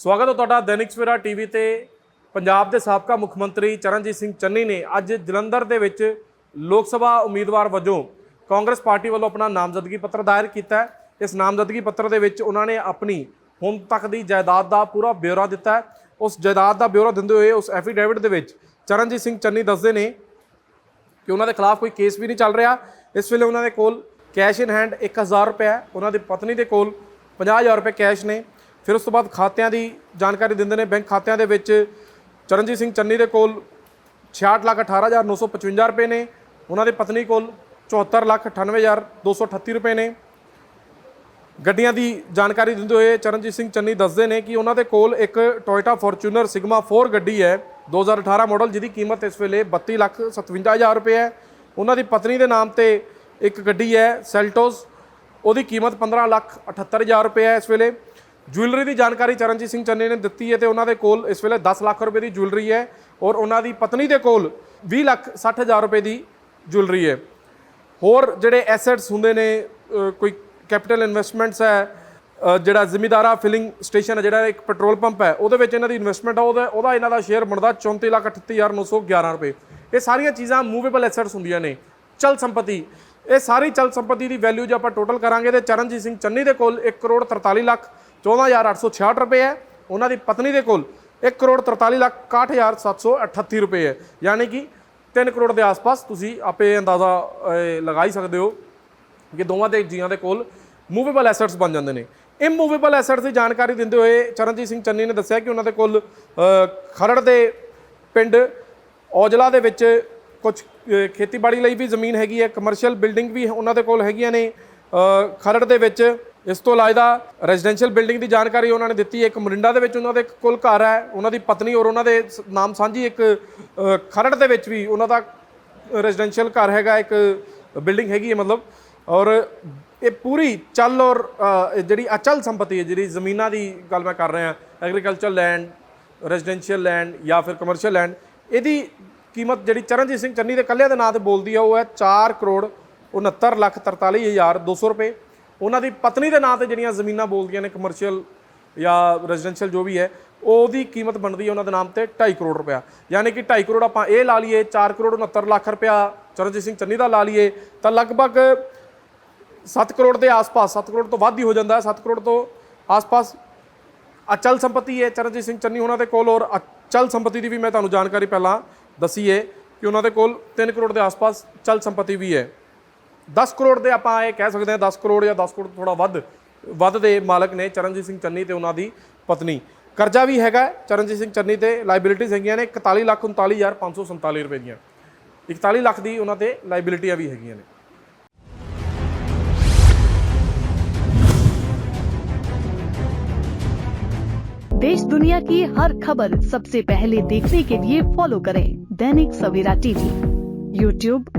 ਸਵਾਗਤ ਹੈ ਤੁਹਾਡਾ ਦੈਨਿਕ ਸਵੇਰਾ ਟੀਵੀ ਤੇ। ਪੰਜਾਬ ਦੇ ਸਾਬਕਾ ਮੁੱਖ ਮੰਤਰੀ ਚਰਨਜੀਤ ਸਿੰਘ ਚੰਨੀ ਨੇ ਅੱਜ ਜਲੰਧਰ ਦੇ ਵਿੱਚ ਲੋਕ ਸਭਾ ਉਮੀਦਵਾਰ ਵਜੋਂ ਕਾਂਗਰਸ ਪਾਰਟੀ ਵੱਲੋਂ ਆਪਣਾ ਨਾਮਜ਼ਦਗੀ ਪੱਤਰ ਦਾਇਰ ਕੀਤਾ ਹੈ। ਇਸ ਨਾਮਜ਼ਦਗੀ ਪੱਤਰ ਦੇ ਵਿੱਚ ਉਹਨਾਂ ਨੇ ਆਪਣੀ ਹੁਣ ਤੱਕ ਦੀ ਜਾਇਦਾਦ ਦਾ ਪੂਰਾ ਬਿਊਰਾ ਦਿੱਤਾ ਹੈ। ਉਸ ਜਾਇਦਾਦ ਦਾ ਬਿਊਰਾ ਦਿੰਦੇ ਹੋਏ ਉਸ ਐਫੀਡੇਵਿਟ ਦੇ ਵਿੱਚ ਚਰਨਜੀਤ ਸਿੰਘ ਚੰਨੀ ਦੱਸਦੇ ਨੇ ਕਿ ਉਹਨਾਂ ਦੇ ਖਿਲਾਫ ਕੋਈ ਕੇਸ ਵੀ ਨਹੀਂ ਚੱਲ ਰਿਹਾ। ਇਸ ਵੇਲੇ ਉਹਨਾਂ ਦੇ ਕੋਲ ਕੈਸ਼ ਇਨ ਹੈਂਡ 1000 ਰੁਪਏ ਹੈ। ਉਹਨਾਂ ਦੀ ਪਤਨੀ ਦੇ ਕੋਲ 50000 ਰੁਪਏ ਕੈਸ਼ ਨੇ। ਫਿਰ ਉਸ ਤੋਂ ਬਾਅਦ ਖਾਤਿਆਂ ਦੀ ਜਾਣਕਾਰੀ ਦਿੰਦੇ ਨੇ। ਬੈਂਕ ਖਾਤਿਆਂ ਦੇ ਵਿੱਚ ਚਰਨਜੀਤ ਸਿੰਘ ਚੰਨੀ ਦੇ ਕੋਲ 66 ਲੱਖ 18955 ਰੁਪਏ ਨੇ। ਉਹਨਾਂ ਦੇ ਪਤਨੀ ਕੋਲ 74 ਲੱਖ 98238 ਰੁਪਏ ਨੇ। ਗੱਡੀਆਂ ਦੀ ਜਾਣਕਾਰੀ ਦਿੰਦੇ ਹੋਏ ਚਰਨਜੀਤ ਸਿੰਘ ਚੰਨੀ ਦੱਸਦੇ ਨੇ ਕਿ ਉਹਨਾਂ ਦੇ ਕੋਲ ਇੱਕ ਟੋਇਟਾ ਫੋਰਚੂਨਰ ਸਿਗਮਾ 4 ਗੱਡੀ ਹੈ। 2018 ਮਾਡਲ ਜਿਹਦੀ ਕੀਮਤ ਇਸ ਵੇਲੇ 32 ਲੱਖ 57000 ਰੁਪਏ ਹੈ। ਉਹਨਾਂ ਦੀ ਪਤਨੀ ਦੇ ਨਾਮ ਤੇ ਇੱਕ ਗੱਡੀ ਹੈ ਸੈਲਟੋਸ ਉਹਦੀ ਕੀਮਤ 15 ਲੱਖ 78000 ਰੁਪਏ ਹੈ ਇਸ ਵੇਲੇ। ਜੁਐਲਰੀ ਦੀ ਜਾਣਕਾਰੀ ਚਰਨਜੀਤ ਸਿੰਘ ਚੰਨੀ ਨੇ ਦਿੱਤੀ ਹੈ ਤੇ ਉਹਨਾਂ ਦੇ ਕੋਲ ਇਸ ਵੇਲੇ 10 ਲੱਖ ਰੁਪਏ ਦੀ ਜੁਐਲਰੀ ਹੈ ਔਰ ਉਹਨਾਂ ਦੀ ਪਤਨੀ ਦੇ ਕੋਲ 20 ਲੱਖ 60000 ਰੁਪਏ ਦੀ ਜੁਐਲਰੀ ਹੈ। ਹੋਰ ਜਿਹੜੇ ਐਸੈਟਸ ਹੁੰਦੇ ਨੇ ਕੋਈ ਕੈਪੀਟਲ ਇਨਵੈਸਟਮੈਂਟਸ ਹੈ ਜਿਹੜਾ ਜ਼ਿਮੀਦਾਰਾ ਫਿਲਿੰਗ ਸਟੇਸ਼ਨ ਹੈ ਜਿਹੜਾ ਇੱਕ ਪੈਟਰੋਲ ਪੰਪ ਹੈ ਉਹਦੇ ਵਿੱਚ ਇਹਨਾਂ ਦੀ ਇਨਵੈਸਟਮੈਂਟ ਆ ਉਹਦਾ ਉਹਦਾ ਇਹਨਾਂ ਦਾ ਸ਼ੇਅਰ ਬਣਦਾ 34,38,911 ਰੁਪਏ। ਇਹ ਸਾਰੀਆਂ ਚੀਜ਼ਾਂ ਮੂਵੇਬਲ ਐਸੈਟਸ ਹੁੰਦੀਆਂ ਨੇ। ਚਲ ਸੰਪਤੀ। ਇਹ ਸਾਰੀ ਚਲ ਸੰਪਤੀ ਦੀ ਵੈਲਿਊ ਜੇ ਆਪਾਂ ਟੋਟਲ ਕਰਾਂਗੇ ਤੇ ਚਰਨਜੀਤ ਸਿੰਘ ਚੰਨੀ ਦੇ ਕੋਲ 1 ਕਰੋੜ 43 ਲੱਖ 14866 ਰੁਪਏ ਹੈ। ਉਹਨਾਂ ਦੀ ਪਤਨੀ ਦੇ ਕੋਲ 1 ਕਰੋੜ 43 ਲੱਖ 61738 ਰੁਪਏ ਹੈ। ਯਾਨੀ ਕਿ 3 ਕਰੋੜ ਦੇ ਆਸ-ਪਾਸ ਤੁਸੀਂ ਆਪੇ ਅੰਦਾਜ਼ਾ ਲਗਾ ਹੀ ਸਕਦੇ ਹੋ ਕਿ ਦੋਵਾਂ ਦੇ ਜੀਆਂ ਦੇ ਕੋਲ ਮੂਵੇਬਲ ਐਸੈਟਸ ਬਣ ਜਾਂਦੇ ਨੇ। ਇਮੂਵੇਬਲ ਐਸੈਟਸ ਦੀ ਜਾਣਕਾਰੀ ਦਿੰਦੇ ਹੋਏ ਚਰਨਜੀਤ ਸਿੰਘ ਚੰਨੀ ਨੇ ਦੱਸਿਆ ਕਿ ਉਹਨਾਂ ਦੇ ਕੋਲ ਖਰੜ ਦੇ ਪਿੰਡ ਔਜਲਾ ਦੇ ਵਿੱਚ ਕੁਝ ਖੇਤੀਬਾੜੀ ਲਈ ਵੀ ਜ਼ਮੀਨ ਹੈਗੀ ਹੈ। ਕਮਰਸ਼ੀਅਲ ਬਿਲਡਿੰਗ ਵੀ ਉਹਨਾਂ ਦੇ ਕੋਲ ਹੈਗੀਆਂ ਨੇ। ਖਰੜ ਦੇ ਵਿੱਚ ਇਸ ਤੋਂ ਇਲਾਵਾ ਰੈਜ਼ੀਡੈਂਸ਼ੀਅਲ ਬਿਲਡਿੰਗ ਦੀ ਜਾਣਕਾਰੀ ਉਹਨਾਂ ਨੇ ਦਿੱਤੀ ਇੱਕ ਮਰਿੰਡਾ ਦੇ ਵਿੱਚ ਉਹਨਾਂ ਦੇ ਕੋਲ ਘਰ ਹੈ, ਉਹਨਾਂ ਦੀ ਪਤਨੀ ਔਰ ਉਹਨਾਂ ਦੇ ਸ- ਨਾਮ ਸਾਂਝੀ ਇੱਕ ਖਰੜ ਦੇ ਵਿੱਚ ਵੀ ਉਹਨਾਂ ਦਾ ਰੈਜ਼ੀਡੈਂਸ਼ੀਅਲ ਘਰ ਹੈਗਾ, ਇੱਕ ਬਿਲਡਿੰਗ ਹੈਗੀ ਹੈ ਮਤਲਬ। ਔਰ ਇਹ ਪੂਰੀ ਚੱਲ ਔਰ ਜਿਹੜੀ ਅਚਲ ਸੰਪਤੀ ਹੈ, ਜਿਹੜੀ ਜ਼ਮੀਨਾਂ ਦੀ ਗੱਲ ਮੈਂ ਕਰ ਰਿਹਾ, ਐਗਰੀਕਲਚਰ ਲੈਂਡ, ਰੈਜ਼ੀਡੈਂਸ਼ੀਅਲ ਲੈਂਡ ਜਾਂ ਫਿਰ ਕਮਰਸ਼ੀਅਲ ਲੈਂਡ, ਇਹਦੀ ਕੀਮਤ ਜਿਹੜੀ ਚਰਨਜੀਤ ਸਿੰਘ ਚੰਨੀ ਦੇ ਕੱਲਿਆਂ ਦੇ ਨਾਂ ਤੇ ਬੋਲਦੀ ਹੈ ਉਹ ਹੈ 4 ਕਰੋੜ 69 ਲੱਖ 43 ਹਜ਼ਾਰ 200 ਰੁਪਏ। ਉਹਨਾਂ ਦੀ ਪਤਨੀ ਦੇ ਨਾਂ ਤੇ ਜਿਹੜੀਆਂ ਜ਼ਮੀਨਾਂ ਬੋਲਦੀਆਂ ਨੇ ਕਮਰਸ਼ੀਅਲ ਜਾਂ ਰੈਜ਼ੀਡੈਂਸ਼ੀਅਲ ਜੋ ਵੀ ਹੈ, ਉਹਦੀ ਕੀਮਤ ਬਣਦੀ ਹੈ ਉਹਨਾਂ ਦੇ ਨਾਮ ਤੇ 2.5 ਕਰੋੜ ਰੁਪਇਆ। ਯਾਨੀ ਕਿ 2.5 ਕਰੋੜ ਆਪਾਂ ਇਹ ਲਾ ਲਈਏ 4 ਕਰੋੜ 69 ਲੱਖ ਰੁਪਇਆ ਚਰਨਜੀਤ ਸਿੰਘ ਚੰਨੀ ਦਾ ਲਾ ਲਈਏ, ਤਾਂ ਲਗਭਗ 7 ਕਰੋੜ ਦੇ ਆਸ-ਪਾਸ 7 ਕਰੋੜ ਤੋਂ ਵੱਧ ਹੀ ਹੋ ਜਾਂਦਾ ਹੈ 7 ਕਰੋੜ ਤੋਂ ਆਸ-ਪਾਸ ਅਚਲ ਸੰਪਤੀ ਹੈ ਚਰਨਜੀਤ ਸਿੰਘ ਚੰਨੀ ਉਹਨਾਂ ਦੇ ਕੋਲ, ਔਰ ਅਚਲ ਸੰਪਤੀ ਦੀ ਵੀ ਮੈਂ ਤੁਹਾਨੂੰ ਜਾਣਕਾਰੀ ਪਹਿਲਾਂ ਦੱਸੀ ਕਿ ਉਹਨਾਂ ਦੇ ਕੋਲ 3 ਕਰੋੜ ਦੇ ਆਸ-ਪਾਸ ਚਲ ਸੰਪਤੀ ਵੀ ਹੈ। 10 ਕਰੋੜ ਦੇ ਆਪਾਂ ਇਹ ਕਹਿ ਸਕਦੇ ਹਾਂ 10 ਕਰੋੜ ਜਾਂ 10 ਕਰੋੜ ਤੋਂ ਥੋੜਾ ਵੱਧ ਵੱਧ ਦੇ ਮਾਲਕ ਨੇ ਚਰਨਜੀਤ ਸਿੰਘ ਚੰਨੀ ਤੇ ਉਹਨਾਂ ਦੀ ਪਤਨੀ ਕਰਜ਼ਾ ਵੀ ਹੈਗਾ ਹੈ ਚਰਨਜੀਤ ਸਿੰਘ ਚੰਨੀ ਤੇ ਲਾਇਬਿਲਿਟੀਜ਼ ਹੈਗੀਆਂ ਨੇ 41 ਲੱਖ 39547 ਰੁਪਏ ਦੀਆਂ 41 ਲੱਖ ਦੀ ਉਹਨਾਂ ਤੇ ਲਾਇਬਿਲਿਟੀਆਂ ਵੀ ਹੈਗੀਆਂ ਨੇ देश दुनिया की हर खबर सबसे पहले देखने के लिए फॉलो करें दैनिक सवेरा टीवी यूट्यूब